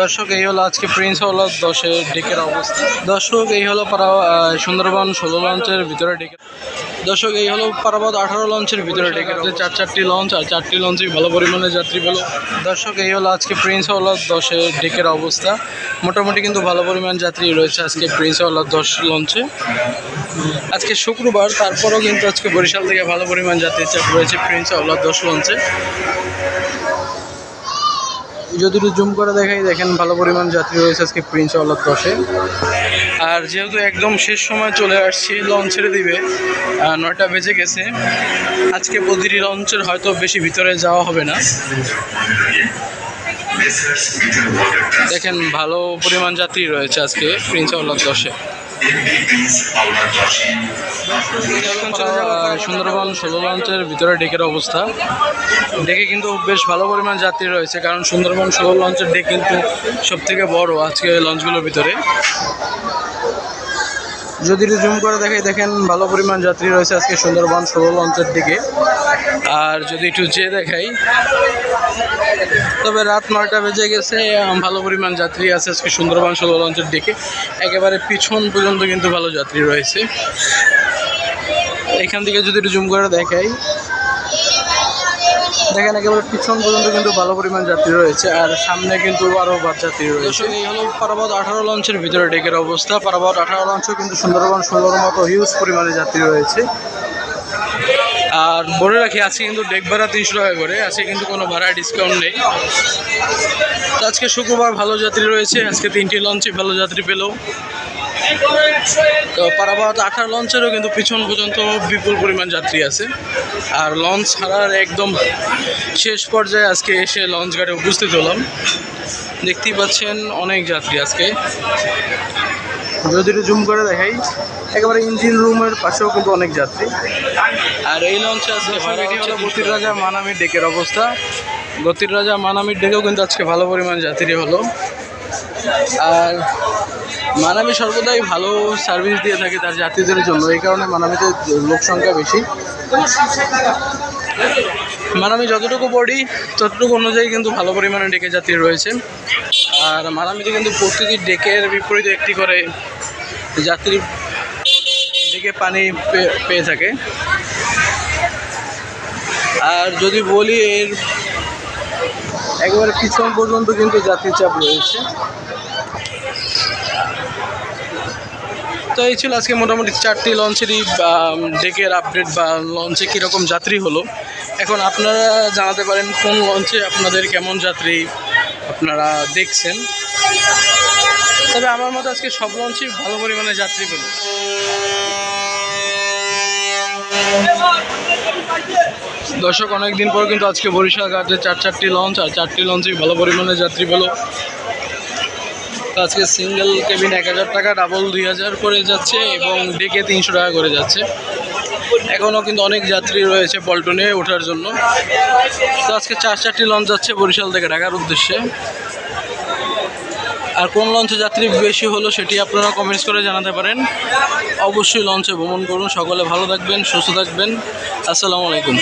দর্শক এই হলো আজকে প্রিন্স হলো দশের ডেকের অবস্থা। দর্শক এই হলো পারা সুন্দরবন ষোলো লঞ্চের ভিতরে ডেকে দর্শক এই হলো পারাবাদ আঠারো লঞ্চের ভিতরে ডেকে চার চারটি লঞ্চ আর চারটি লঞ্চে ভালো পরিমাণে যাত্রী পেল। দর্শক এই হলো আজকে প্রিন্স হলো দশের ডেকের অবস্থা। মোটামুটি কিন্তু ভালো পরিমাণ যাত্রী রয়েছে আজকে প্রিন্স হলো দশ লঞ্চে। আজকে শুক্রবার তারপরেও কিন্তু আজকে বরিশাল থেকে ভালো পরিমাণ যাত্রীর চাপ রয়েছে প্রিন্স হলো দশ লঞ্চে। যদি একটু জুম করে দেখাই, দেখেন ভালো পরিমাণ যাত্রী রয়েছে আজকে প্রিন্স আওলাদ দশে। আর যেহেতু একদম শেষ সময় চলে আসছি লঞ্চ ছেড়ে দিবে নয়টা বেজে গেছে। আজকে প্রতিটি লঞ্চের হয়তো বেশি ভিতরে যাওয়া হবে না। দেখেন ভালো পরিমাণ যাত্রী রয়েছে আজকে প্রিন্স আওলাদ দশে। সুন্দরবন ষোলো লঞ্চের ভিতরে ডেকের অবস্থা। ডেকে কিন্তু বেশ ভালো পরিমাণ যাত্রী রয়েছে, কারণ সুন্দরবন ষোলো লঞ্চের ডেক কিন্তু সব থেকে বড় আজকে লঞ্চগুলোর ভিতরে। যদি জুম করে দেখাই, দেখেন ভালো পরিমাণ যাত্রী রয়েছে আজকে সুন্দরবন ষোলো লঞ্চের দিকে আর যদি একটু যেয়ে দেখাই তবে রাত নয়টা বেজে গেছে ভালো পরিমাণ যাত্রী আছে আজকে সুন্দরবন ষোলো লঞ্চের দিকে। একেবারে পিছন পর্যন্ত কিন্তু ভালো যাত্রী রয়েছে। এখান থেকে যদি একটু জুম করে দেখাই। দেখেন, একেবারে পিছন পর্যন্ত কিন্তু ভালো পরিমাণ যাত্রী রয়েছে, আর সামনে কিন্তু আরও বাদ যাত্রী রয়েছে। এই হলো পারাবাদ আঠারো লঞ্চের ভিতরে ডেকের অবস্থা। পারাবাদ আঠারো লঞ্চও কিন্তু সুন্দরবন ষোলোর মতো হিউজ পরিমাণে যাত্রী রয়েছে। আর বলে রাখি, আজকে কিন্তু ডেক ভাড়া তিনশো টাকা করে, আজকে কিন্তু কোনো ভাড়া ডিসকাউন্ট নেই। তো আজকে শুক্রবার ভালো যাত্রী রয়েছে, আজকে তিনটি লঞ্চে ভালো যাত্রী পেলেও তো পারাবাদ আঠার লঞ্চেরও কিন্তু পিছন পর্যন্ত বিপুল পরিমাণ যাত্রী আছে। আর লঞ্চ ছাড়ার একদম শেষ পর্যায়ে আজকে এসে লঞ্চ ঘাটে উপস্থিত হলাম। দেখতেই পাচ্ছেন অনেক যাত্রী আজকে। যদি জুম করে দেখাই। একেবারে ইঞ্জিন রুমের পাশেও কিন্তু অনেক যাত্রী। আর এই লঞ্চে আজকে এটি হলো গতির রাজা মানামির ডেকের অবস্থা। গতির রাজা মানামির ডেকেও কিন্তু আজকে ভালো পরিমাণ যাত্রী হলো। আর মানামি সর্বদাই ভালো সার্ভিস দিয়ে থাকে তার যাত্রীদের জন্য। এই কারণে মানামিতে লোক সংখ্যা বেশি। মানামি যতটুকু পড়ি ততটুকু অনুযায়ী কিন্তু ভালো পরিমাণে ডেকে যাত্রী রয়েছে। আর মানামিতে কিন্তু প্রতিটি ডেকের বিপরীতে একটি করে যাত্রী ডেকে পানি পেয়ে থাকে। আর যদি বলি এর একেবারে পিছন পর্যন্ত কিন্তু যাত্রী চাপ রয়েছে। তো এই ছিল আজকে মোটামুটি চারটি লঞ্চেরই ডেকের আপডেট বা লঞ্চে কীরকম যাত্রী হলো। এখন আপনারা জানাতে পারেন কোন লঞ্চে আপনাদের কেমন যাত্রী আপনারা দেখছেন। তবে আমার মতে আজকে সব লঞ্চই ভালো পরিমাণে যাত্রী পেল। দর্শক, অনেকদিন পর কিন্তু আজকে বরিশাল ঘাটে চার চারটি লঞ্চ, আর চারটি লঞ্চেই ভালো পরিমাণে যাত্রী পেল। আজকে সিঙ্গেল কেবিন এক হাজার টাকা ডাবল দুই হাজার করে যাচ্ছে এবং ডেকে তিনশো টাকা করে যাচ্ছে। এখনও কিন্তু অনেক যাত্রী রয়েছে পল্টনে ওঠার জন্য। তো আজকে চার চারটি লঞ্চ যাচ্ছে বরিশাল থেকে ঢাকার উদ্দেশ্যে। আর কোন লঞ্চে যাত্রী বেশি হলো সেটি আপনারা কমেন্টস করে জানাতে পারেন। অবশ্যই লঞ্চে ভ্রমণ করুন। সকলে ভালো থাকবেন, সুস্থ থাকবেন। আসসালামু আলাইকুম।